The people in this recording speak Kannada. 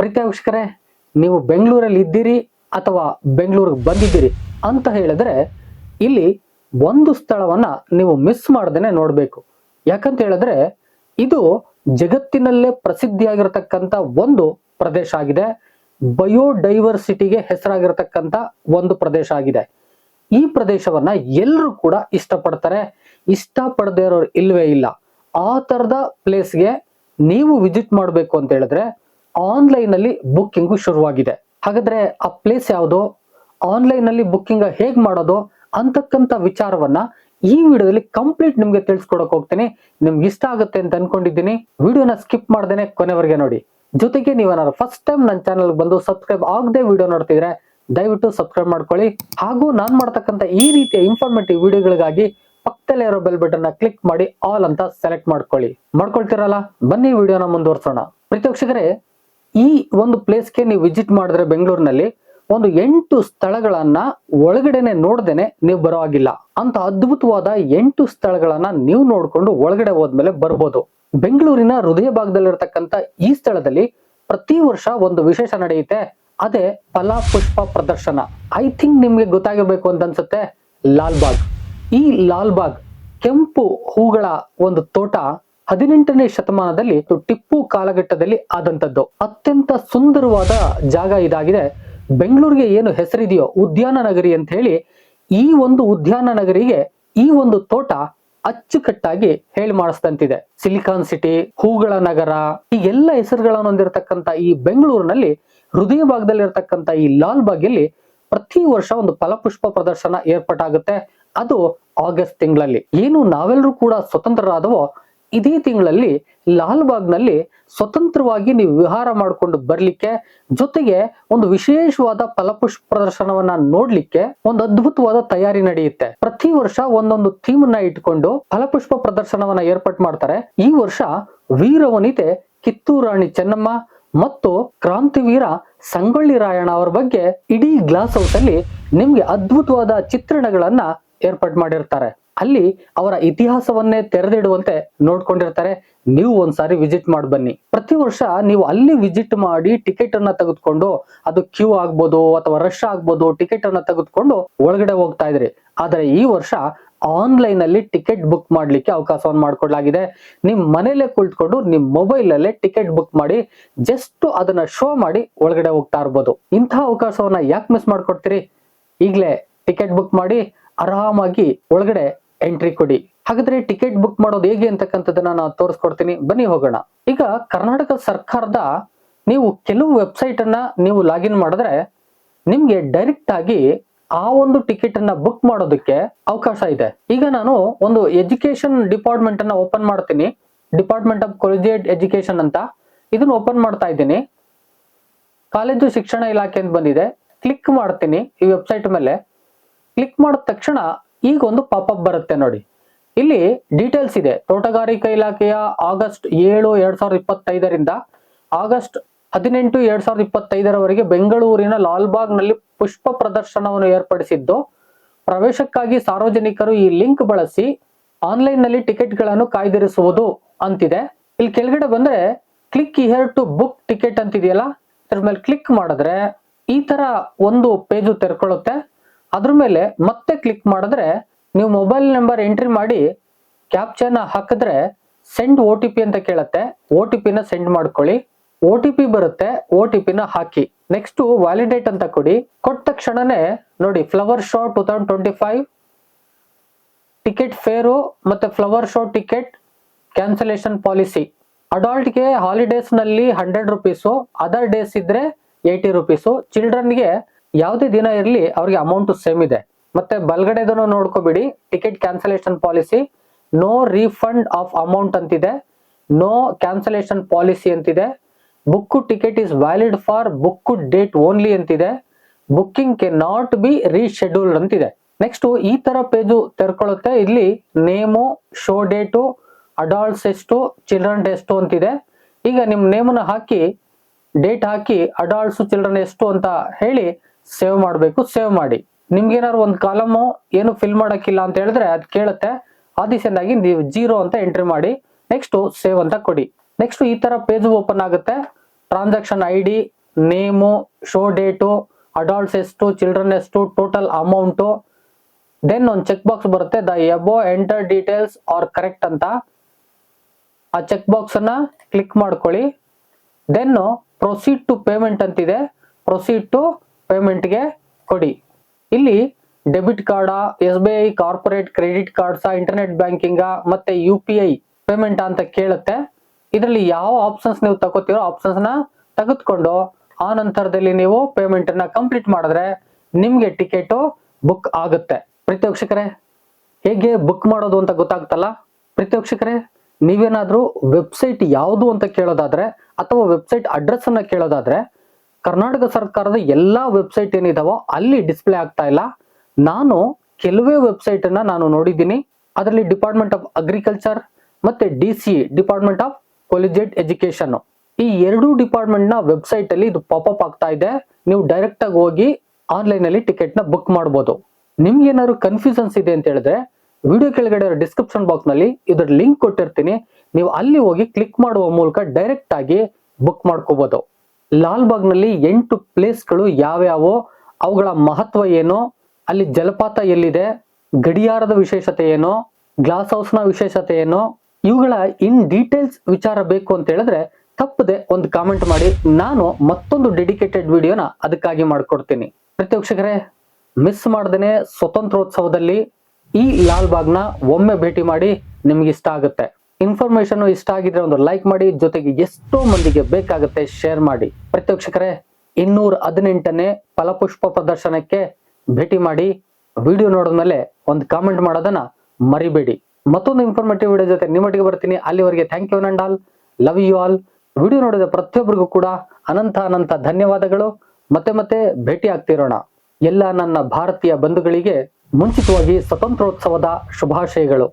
ವೀಕ್ಷಕರೇ, ನೀವು ಬೆಂಗಳೂರಲ್ಲಿ ಇದ್ದೀರಿ ಅಥವಾ ಬೆಂಗಳೂರಿಗೆ ಬಂದಿದ್ದೀರಿ ಅಂತ ಹೇಳಿದ್ರೆ, ಇಲ್ಲಿ ಒಂದು ಸ್ಥಳವನ್ನ ನೀವು ಮಿಸ್ ಮಾಡ್ದೇನೆ ನೋಡಬೇಕು. ಯಾಕಂತ ಹೇಳಿದ್ರೆ, ಇದು ಜಗತ್ತಿನಲ್ಲೇ ಪ್ರಸಿದ್ಧಿಯಾಗಿರತಕ್ಕಂಥ ಒಂದು ಪ್ರದೇಶ ಆಗಿದೆ. ಬಯೋಡೈವರ್ಸಿಟಿಗೆ ಹೆಸರಾಗಿರತಕ್ಕಂಥ ಒಂದು ಪ್ರದೇಶ ಆಗಿದೆ. ಈ ಪ್ರದೇಶವನ್ನ ಎಲ್ಲರೂ ಕೂಡ ಇಷ್ಟಪಡ್ತಾರೆ. ಇಷ್ಟಪಡದೇ ಇರೋರು ಇಲ್ವೇ ಇಲ್ಲ. ಆ ತರದ ಪ್ಲೇಸ್ಗೆ ನೀವು ವಿಸಿಟ್ ಮಾಡಬೇಕು ಅಂತ ಹೇಳಿದ್ರೆ ಆನ್ಲೈನ್ ಅಲ್ಲಿ ಬುಕ್ಕಿಂಗು ಶುರುವಾಗಿದೆ. ಹಾಗಾದ್ರೆ ಆ ಪ್ಲೇಸ್ ಯಾವುದು? ಆನ್ಲೈನ್ ಅಲ್ಲಿ ಬುಕ್ಕಿಂಗ್ ಹೇಗ್ ಮಾಡೋದು? ಅಂತಕ್ಕಂಥ ವಿಚಾರವನ್ನ ಈ ವಿಡಿಯೋದಲ್ಲಿ ಕಂಪ್ಲೀಟ್ ನಿಮ್ಗೆ ತಿಳಿಸ್ಕೊಡಕ್ ಹೋಗ್ತೀನಿ. ನಿಮ್ಗೆ ಇಷ್ಟ ಆಗುತ್ತೆ ಅಂತ ಅನ್ಕೊಂಡಿದ್ದೀನಿ. ವಿಡಿಯೋನ ಸ್ಕಿಪ್ ಮಾಡ್ದೇನೆ ಕೊನೆವರೆಗೆ ನೋಡಿ. ಜೊತೆಗೆ ನೀವೇನಾದ್ರು ಫಸ್ಟ್ ಟೈಮ್ ನನ್ನ ಚಾನಲ್ ಬಂದು ಸಬ್ಸ್ಕ್ರೈಬ್ ಆಗದೆ ವಿಡಿಯೋ ನೋಡ್ತಿದ್ರೆ ದಯವಿಟ್ಟು ಸಬ್ಸ್ಕ್ರೈಬ್ ಮಾಡ್ಕೊಳ್ಳಿ. ಹಾಗೂ ನಾನು ಮಾಡ್ತಕ್ಕಂಥ ಈ ರೀತಿಯ ಇನ್ಫಾರ್ಮೇಟಿವ್ ವಿಡಿಯೋಗಳಿಗಾಗಿ ಪಕ್ಕದಲ್ಲೇ ಇರೋ ಬೆಲ್ ಬಟನ್ ಕ್ಲಿಕ್ ಮಾಡಿ ಆಲ್ ಅಂತ ಸೆಲೆಕ್ಟ್ ಮಾಡ್ಕೊಳ್ಳಿ. ಮಾಡ್ಕೊಳ್ತಿರಲ್ಲ? ಬನ್ನಿ ವಿಡಿಯೋನ ಮುಂದುವರ್ಸೋಣ. ಪ್ರೀತಿ ಈ ಒಂದು ಪ್ಲೇಸ್ಗೆ ನೀವು ವಿಸಿಟ್ ಮಾಡಿದ್ರೆ ಬೆಂಗಳೂರಿನಲ್ಲಿ ಒಂದು ಎಂಟು ಸ್ಥಳಗಳನ್ನ ಒಳಗಡೆನೆ ನೋಡ್ದೇನೆ ನೀವು ಬರೋ ಹಾಗಿಲ್ಲ ಅಂತ ಅದ್ಭುತವಾದ ಎಂಟು ಸ್ಥಳಗಳನ್ನ ನೀವು ನೋಡ್ಕೊಂಡು ಒಳಗಡೆ ಹೋದ್ಮೇಲೆ ಬರ್ಬೋದು. ಬೆಂಗಳೂರಿನ ಹೃದಯ ಭಾಗದಲ್ಲಿರ್ತಕ್ಕಂಥ ಈ ಸ್ಥಳದಲ್ಲಿ ಪ್ರತಿ ವರ್ಷ ಒಂದು ವಿಶೇಷ ನಡೆಯುತ್ತೆ. ಅದೇ ಫಲ ಪುಷ್ಪ ಪ್ರದರ್ಶನ. ಐ ಥಿಂಕ್ ನಿಮ್ಗೆ ಗೊತ್ತಾಗಿರ್ಬೇಕು ಅಂತ ಅನ್ಸುತ್ತೆ ಲಾಲ್ಬಾಗ್. ಈ ಲಾಲ್ಬಾಗ್ ಕೆಂಪು ಹೂಗಳ ಒಂದು ತೋಟ ಹದಿನೆಂಟನೇ ಶತಮಾನದಲ್ಲಿ ಟಿಪ್ಪು ಕಾಲಘಟ್ಟದಲ್ಲಿ ಆದಂತದ್ದು ಅತ್ಯಂತ ಸುಂದರವಾದ ಜಾಗ ಇದಾಗಿದೆ. ಬೆಂಗಳೂರಿಗೆ ಏನು ಹೆಸರಿದೆಯೋ ಉದ್ಯಾನ ನಗರಿ ಅಂತ ಹೇಳಿ ಈ ಒಂದು ಉದ್ಯಾನ ನಗರಿಗೆ ಈ ಒಂದು ತೋಟ ಅಚ್ಚುಕಟ್ಟಾಗಿ ಹೇಳಿ ಮಾಡಿಸ್ದಂತಿದೆ. ಸಿಲಿಕಾನ್ ಸಿಟಿ, ಹೂಗಳ ನಗರ ಈ ಎಲ್ಲ ಹೆಸರುಗಳನ್ನು ಹೊಂದಿರತಕ್ಕಂತ ಈ ಬೆಂಗಳೂರಿನಲ್ಲಿ ಹೃದಯ ಭಾಗದಲ್ಲಿರ್ತಕ್ಕಂಥ ಈ ಲಾಲ್ ಬಾಗಿಯಲ್ಲಿ ಪ್ರತಿ ವರ್ಷ ಒಂದು ಫಲಪುಷ್ಪ ಪ್ರದರ್ಶನ ಏರ್ಪಾಟಾಗುತ್ತೆ ಅದು ಆಗಸ್ಟ್ ತಿಂಗಳಲ್ಲಿ. ಏನು ನಾವೆಲ್ಲರೂ ಕೂಡ ಸ್ವತಂತ್ರರಾದವೋ ಇದೇ ತಿಂಗಳಲ್ಲಿ ಲಾಲ್ಬಾಗ್ನಲ್ಲಿ ಸ್ವತಂತ್ರವಾಗಿ ನೀವು ವಿಹಾರ ಮಾಡಿಕೊಂಡು ಬರ್ಲಿಕ್ಕೆ, ಜೊತೆಗೆ ಒಂದು ವಿಶೇಷವಾದ ಫಲಪುಷ್ಪ ಪ್ರದರ್ಶನವನ್ನ ನೋಡ್ಲಿಕ್ಕೆ ಒಂದು ಅದ್ಭುತವಾದ ತಯಾರಿ ನಡೆಯುತ್ತೆ. ಪ್ರತಿ ವರ್ಷ ಒಂದೊಂದು ಥೀಮ್ನ ಇಟ್ಕೊಂಡು ಫಲಪುಷ್ಪ ಪ್ರದರ್ಶನವನ್ನ ಏರ್ಪಾಟ್ ಮಾಡ್ತಾರೆ. ಈ ವರ್ಷ ವೀರವನಿತೆ ಕಿತ್ತೂರಾಣಿ ಚೆನ್ನಮ್ಮ ಮತ್ತು ಕ್ರಾಂತಿವೀರ ಸಂಗೊಳ್ಳಿ ರಾಯಣ್ಣ ಅವರ ಬಗ್ಗೆ ಇಡೀ ಗ್ಲಾಸ್ ಹೌಸ್ ಅಲ್ಲಿ ನಿಮ್ಗೆ ಅದ್ಭುತವಾದ ಚಿತ್ರಣಗಳನ್ನ ಏರ್ಪಾಟ್ ಮಾಡಿರ್ತಾರೆ. ಅಲ್ಲಿ ಅವರ ಇತಿಹಾಸವನ್ನೇ ತೆರೆದಿಡುವಂತೆ ನೋಡ್ಕೊಂಡಿರ್ತಾರೆ. ನೀವು ಒಂದ್ಸಾರಿ ವಿಸಿಟ್ ಮಾಡಿ ಬನ್ನಿ. ಪ್ರತಿ ವರ್ಷ ನೀವು ಅಲ್ಲಿ ವಿಸಿಟ್ ಮಾಡಿ ಟಿಕೆಟ್ ಅನ್ನ ತೆಗೆದುಕೊಂಡು ಅದು ಕ್ಯೂ ಆಗ್ಬೋದು ಅಥವಾ ರಶ್ ಆಗ್ಬೋದು ಟಿಕೆಟ್ ಅನ್ನ ತೆಗೆದುಕೊಂಡು ಒಳಗಡೆ ಹೋಗ್ತಾ ಇದ್ರಿ. ಆದರೆ ಈ ವರ್ಷ ಆನ್ಲೈನ್ ಅಲ್ಲಿ ಟಿಕೆಟ್ ಬುಕ್ ಮಾಡ್ಲಿಕ್ಕೆ ಅವಕಾಶವನ್ನು ಮಾಡ್ಕೊಡ್ಲಾಗಿದೆ. ನಿಮ್ ಮನೆಯಲ್ಲೇ ಕುಳಿತುಕೊಂಡು ನಿಮ್ ಮೊಬೈಲ್ ಅಲ್ಲೇ ಟಿಕೆಟ್ ಬುಕ್ ಮಾಡಿ ಜಸ್ಟ್ ಅದನ್ನ ಶೋ ಮಾಡಿ ಒಳಗಡೆ ಹೋಗ್ತಾ ಇರ್ಬೋದು. ಇಂತಹ ಅವಕಾಶವನ್ನ ಯಾಕೆ ಮಿಸ್ ಮಾಡ್ಕೊಡ್ತೀರಿ? ಈಗಲೇ ಟಿಕೆಟ್ ಬುಕ್ ಮಾಡಿ ಆರಾಮಾಗಿ ಒಳಗಡೆ ಎಂಟ್ರಿ ಕೊಡಿ. ಹಾಗಾದ್ರೆ ಟಿಕೆಟ್ ಬುಕ್ ಮಾಡೋದು ಹೇಗೆ ಅಂತಕ್ಕಂಥದ್ದನ್ನ ನಾನು ತೋರಿಸ್ಕೊಡ್ತೀನಿ. ಬನ್ನಿ ಹೋಗೋಣ. ಈಗ ಕರ್ನಾಟಕ ಸರ್ಕಾರದ ನೀವು ಕೆಲವು ವೆಬ್ಸೈಟ್ ಅನ್ನ ನೀವು ಲಾಗಿನ್ ಮಾಡಿದ್ರೆ ನಿಮ್ಗೆ ಡೈರೆಕ್ಟ್ ಆಗಿ ಆ ಒಂದು ಟಿಕೆಟ್ ಅನ್ನ ಬುಕ್ ಮಾಡೋದಕ್ಕೆ ಅವಕಾಶ ಇದೆ. ಈಗ ನಾನು ಒಂದು ಎಜುಕೇಶನ್ ಡಿಪಾರ್ಟ್ಮೆಂಟ್ ಅನ್ನ ಓಪನ್ ಮಾಡ್ತೀನಿ. ಡಿಪಾರ್ಟ್ಮೆಂಟ್ ಆಫ್ ಕೊಲಿಜಿಯೇಟ್ ಎಜುಕೇಶನ್ ಅಂತ. ಇದನ್ನ ಓಪನ್ ಮಾಡ್ತಾ ಇದ್ದೀನಿ. ಕಾಲೇಜು ಶಿಕ್ಷಣ ಇಲಾಖೆ ಅಂತ ಬಂದಿದೆ. ಕ್ಲಿಕ್ ಮಾಡ್ತೀನಿ ಈ ವೆಬ್ಸೈಟ್ ಮೇಲೆ. ಕ್ಲಿಕ್ ಮಾಡಿದ ತಕ್ಷಣ ಈಗ ಒಂದು ಪಾಪಪ್ ಬರುತ್ತೆ ನೋಡಿ. ಇಲ್ಲಿ ಡೀಟೇಲ್ಸ್ ಇದೆ. ತೋಟಗಾರಿಕಾ ಇಲಾಖೆಯ ಆಗಸ್ಟ್ ಏಳು ಎರಡ್ ಸಾವಿರದ ಇಪ್ಪತ್ತೈದರಿಂದ ಆಗಸ್ಟ್ ಹದಿನೆಂಟು ಎರಡ್ ಸಾವಿರದ ಇಪ್ಪತ್ತೈದರವರೆಗೆ ಬೆಂಗಳೂರಿನ ಲಾಲ್ಬಾಗ್ನಲ್ಲಿ ಪುಷ್ಪ ಪ್ರದರ್ಶನವನ್ನು ಏರ್ಪಡಿಸಿದ್ದು, ಪ್ರವೇಶಕ್ಕಾಗಿ ಸಾರ್ವಜನಿಕರು ಈ ಲಿಂಕ್ ಬಳಸಿ ಆನ್ಲೈನ್ನಲ್ಲಿ ಟಿಕೆಟ್ಗಳನ್ನು ಕಾಯ್ದಿರಿಸುವುದು ಅಂತಿದೆ. ಇಲ್ಲಿ ಕೆಳಗಡೆ ಬಂದ್ರೆ click here to book ticket ಅಂತಿದೆಯಲ್ಲ? ಇದ್ರ ಮೇಲೆ ಕ್ಲಿಕ್ ಮಾಡಿದ್ರೆ ಈ ತರ ಒಂದು ಪೇಜು ತೆರ್ಕೊಳ್ಳುತ್ತೆ. ಅದ್ರ ಮೇಲೆ ಮತ್ತೆ ಕ್ಲಿಕ್ ಮಾಡಿದ್ರೆ ನೀವು ಮೊಬೈಲ್ ನಂಬರ್ ಎಂಟ್ರಿ ಮಾಡಿ ಕ್ಯಾಪ್ಚರ್ನ ಹಾಕಿದ್ರೆ ಸೆಂಡ್ ಒ ಟಿ ಪಿ ಅಂತ ಕೇಳುತ್ತೆ. ಒ ಟಿ ಪಿನ ಸೆಂಡ್ ಮಾಡ್ಕೊಳ್ಳಿ. ಒ ಟಿ ಪಿ ಬರುತ್ತೆ ಒ ಟಿ ಪಿನ ಹಾಕಿ. ನೆಕ್ಸ್ಟ್ ವ್ಯಾಲಿಡೇಟ್ ಅಂತ ಕೊಡಿ. ಕೊಟ್ಟ ತಕ್ಷಣನೇ ನೋಡಿ flower show two thousand twenty five ticket fare ಮತ್ತೆ flower show ticket cancellation policy ಅಡಾಲ್ಟ್ಗೆ ಹಾಲಿಡೇಸ್ನಲ್ಲಿ ಹಂಡ್ರೆಡ್ ರುಪೀಸು ಅದರ್ ಡೇಸ್ ಇದ್ರೆ ಏಯ್ಟಿ ರುಪೀಸು ಚಿಲ್ಡ್ರನ್ಗೆ ಯಾವುದೇ ದಿನ ಇರಲಿ ಅವ್ರಿಗೆ ಅಮೌಂಟ್ ಸೇಮ್ ಇದೆ. ಮತ್ತೆ ಬಲ್ಗಡೆದನ್ನು ನೋಡ್ಕೋಬಿಡಿ ticket cancellation policy no refund of amount ಅಂತಿದೆ. ನೋ ಕ್ಯಾನ್ಸಲೇಷನ್ ಪಾಲಿಸಿ ಅಂತಿದೆ. Book ticket is valid for book date only ಅಂತಿದೆ. Booking can not be rescheduled ಅಂತಿದೆ. ನೆಕ್ಸ್ಟ್ ಈ ತರ ಪೇಜು ತೆರ್ಕೊಳ್ಳುತ್ತೆ ಇಲ್ಲಿ ನೇಮು ಶೋ ಡೇಟು ಅಡಾಲ್ಟ್ಸ್ ಎಷ್ಟು ಚಿಲ್ಡ್ರನ್ ಎಷ್ಟು ಅಂತಿದೆ. ಈಗ ನಿಮ್ಮ ನೇಮನ್ನ ಹಾಕಿ ಡೇಟ್ ಹಾಕಿ ಅಡಾಲ್ಟ್ಸ್ ಚಿಲ್ಡ್ರನ್ ಎಷ್ಟು ಅಂತ ಹೇಳಿ ಸೇವ್ ಮಾಡಬೇಕು, ಸೇವ್ ಮಾಡಿ. ನಿಮ್ಗೆ ಏನಾದ್ರು ಒಂದು ಕಾಲಮು ಏನು ಫಿಲ್ ಮಾಡೋಕ್ಕಿಲ್ಲ ಅಂತ ಹೇಳಿದ್ರೆ ಅದು ಕೇಳುತ್ತೆ. ಆದಿಸೆಂದಾಗಿ ನೀವು ಜೀರೋ ಅಂತ ಎಂಟ್ರಿ ಮಾಡಿ ನೆಕ್ಸ್ಟ್ ಸೇವ್ ಅಂತ ಕೊಡಿ. ನೆಕ್ಸ್ಟ್ ಈ ತರ ಪೇಜ್ ಓಪನ್ ಆಗುತ್ತೆ. Transaction I D name show date adults ಎಷ್ಟು ಚಿಲ್ಡ್ರನ್ ಎಷ್ಟು ಟೋಟಲ್ ಅಮೌಂಟು ದೆನ್ ಒಂದು ಚೆಕ್ ಬಾಕ್ಸ್ ಬರುತ್ತೆ. The above entered details are correct ಅಂತ. ಆ ಚೆಕ್ ಬಾಕ್ಸ್ ಅನ್ನ ಕ್ಲಿಕ್ ಮಾಡ್ಕೊಳ್ಳಿ. ದೆನ್ ಪ್ರೊಸೀಡ್ ಟು ಪೇಮೆಂಟ್ ಅಂತಿದೆ. ಪ್ರೊಸೀಡ್ ಟು ಪೇಮೆಂಟ್ಗೆ ಕೊಡಿ. ಇಲ್ಲಿ debit ಕಾರ್ಡಾ S B I corporate credit ಕಾರ್ಡ್ಸಾ internet ಬ್ಯಾಂಕಿಂಗ ಮತ್ತೆ ಯು ಪಿ ಐ ಪೇಮೆಂಟ್ ಅಂತ ಕೇಳುತ್ತೆ. ಇದರಲ್ಲಿ ಯಾವ ಆಪ್ಷನ್ಸ್ ನೀವು ತಗೋತೀರೋ ನ ತೆಗೆದುಕೊಂಡು ಆ ನಂತರದಲ್ಲಿ ನೀವು ಪೇಮೆಂಟ್ ಅನ್ನ ಕಂಪ್ಲೀಟ್ ಮಾಡಿದ್ರೆ ನಿಮ್ಗೆ ಟಿಕೆಟ್ ಬುಕ್ ಆಗುತ್ತೆ. ಪ್ರತ್ಯಕ್ಷಕರೇ, ಹೇಗೆ ಬುಕ್ ಮಾಡೋದು ಅಂತ ಗೊತ್ತಾಗ್ತಲ್ಲ? ಪ್ರತ್ಯಕ್ಷಕರೇ, ನೀವೇನಾದ್ರೂ ವೆಬ್ಸೈಟ್ ಯಾವುದು ಅಂತ ಕೇಳೋದಾದ್ರೆ ಅಥವಾ ವೆಬ್ಸೈಟ್ ಅಡ್ರೆಸ್ ಅನ್ನ ಕೇಳೋದಾದ್ರೆ ಕರ್ನಾಟಕ ಸರ್ಕಾರದ ಎಲ್ಲಾ ವೆಬ್ಸೈಟ್ ಏನಿದಾವೋ ಅಲ್ಲಿ ಡಿಸ್ಪ್ಲೇ ಆಗ್ತಾ ಇಲ್ಲ. ನಾನು ಕೆಲವೇ ವೆಬ್ಸೈಟ್ ಅನ್ನ ನಾನು ನೋಡಿದ್ದೀನಿ. ಅದರಲ್ಲಿ ಡಿಪಾರ್ಟ್ಮೆಂಟ್ ಆಫ್ ಅಗ್ರಿಕಲ್ಚರ್ ಮತ್ತೆ D C department of collegiate education ಈ ಎರಡೂ ಡಿಪಾರ್ಟ್ಮೆಂಟ್ನ ವೆಬ್ಸೈಟ್ ಅಲ್ಲಿ ಇದು ಪಾಪಪ್ ಆಗ್ತಾ ಇದೆ. ನೀವು ಡೈರೆಕ್ಟ್ ಆಗಿ ಹೋಗಿ ಆನ್ಲೈನ್ ಅಲ್ಲಿ ಟಿಕೆಟ್ನ ಬುಕ್ ಮಾಡಬಹುದು ನಿಮ್ಗೆ ಏನಾದ್ರು ಕನ್ಫ್ಯೂಷನ್ಸ್ ಇದೆ ಅಂತ ಹೇಳಿದ್ರೆ ವಿಡಿಯೋ ಕೆಳಗಡೆ ಡಿಸ್ಕ್ರಿಪ್ಷನ್ ಬಾಕ್ಸ್ನಲ್ಲಿ ಇದ್ರ ಲಿಂಕ್ ಕೊಟ್ಟಿರ್ತೀನಿ. ನೀವು ಅಲ್ಲಿ ಹೋಗಿ ಕ್ಲಿಕ್ ಮಾಡುವ ಮೂಲಕ ಡೈರೆಕ್ಟ್ ಆಗಿ ಬುಕ್ ಮಾಡ್ಕೋಬಹುದು ಲಾಲ್ಬಾಗ್ನಲ್ಲಿ ಎಂಟು ಪ್ಲೇಸ್ಗಳು ಯಾವ್ಯಾವೋ, ಅವುಗಳ ಮಹತ್ವ ಏನು, ಅಲ್ಲಿ ಜಲಪಾತ ಎಲ್ಲಿದೆ, ಗಡಿಯಾರದ ವಿಶೇಷತೆ ಏನು, ಗ್ಲಾಸ್ ಹೌಸ್ನ ವಿಶೇಷತೆ ಏನು, ಇವುಗಳ ಇನ್ ಡೀಟೇಲ್ಸ್ ವಿಚಾರ ಬೇಕು ಅಂತ ಹೇಳಿದ್ರೆ ತಪ್ಪದೆ ಒಂದು ಕಾಮೆಂಟ್ ಮಾಡಿ. ನಾನು ಮತ್ತೊಂದು ಡೆಡಿಕೇಟೆಡ್ ವಿಡಿಯೋನ ಅದಕ್ಕಾಗಿ ಮಾಡ್ಕೊಡ್ತೀನಿ. ಪ್ರತಿ ವೀಕ್ಷಕರೇ, ಮಿಸ್ ಮಾಡ್ದೇನೆ ಸ್ವತಂತ್ರೋತ್ಸವದಲ್ಲಿ ಈ ಲಾಲ್ಬಾಗ್ನ ಒಮ್ಮೆ ಭೇಟಿ ಮಾಡಿ ನಿಮ್ಗೆ ಇಷ್ಟ ಆಗುತ್ತೆ. ಇನ್ಫಾರ್ಮೇಶನ್ ಇಷ್ಟ ಆಗಿದ್ರೆ ಒಂದು ಲೈಕ್ ಮಾಡಿ, ಜೊತೆಗೆ ಎಷ್ಟೋ ಮಂದಿಗೆ ಬೇಕಾಗುತ್ತೆ ಶೇರ್ ಮಾಡಿ. ಪ್ರತ್ಯಕ್ಷಕರೇ ಇನ್ನೂರ ಹದಿನೆಂಟನೇ ಫಲಪುಷ್ಪ ಪ್ರದರ್ಶನಕ್ಕೆ ಭೇಟಿ ಮಾಡಿ. ವಿಡಿಯೋ ನೋಡಿದ ಮೇಲೆ ಒಂದು ಕಾಮೆಂಟ್ ಮಾಡೋದನ್ನ ಮರಿಬೇಡಿ. ಮತ್ತೊಂದು ಇನ್ಫಾರ್ಮೇಟಿವ್ ವಿಡಿಯೋ ಜೊತೆ ನಿಮ್ಮೊಟ್ಟಿಗೆ ಬರ್ತೀನಿ. ಅಲ್ಲಿವರೆಗೆ thank you and all love you all video ನೋಡಿದ ಪ್ರತಿಯೊಬ್ಬರಿಗೂ ಕೂಡ ಅನಂತ ಅನಂತ ಧನ್ಯವಾದಗಳು. ಮತ್ತೆ ಮತ್ತೆ ಭೇಟಿ ಆಗ್ತಿರೋಣ. ಎಲ್ಲ ನನ್ನ ಭಾರತೀಯ ಬಂಧುಗಳಿಗೆ ಮುಂಚಿತವಾಗಿ ಸ್ವತಂತ್ರೋತ್ಸವದ ಶುಭಾಶಯಗಳು.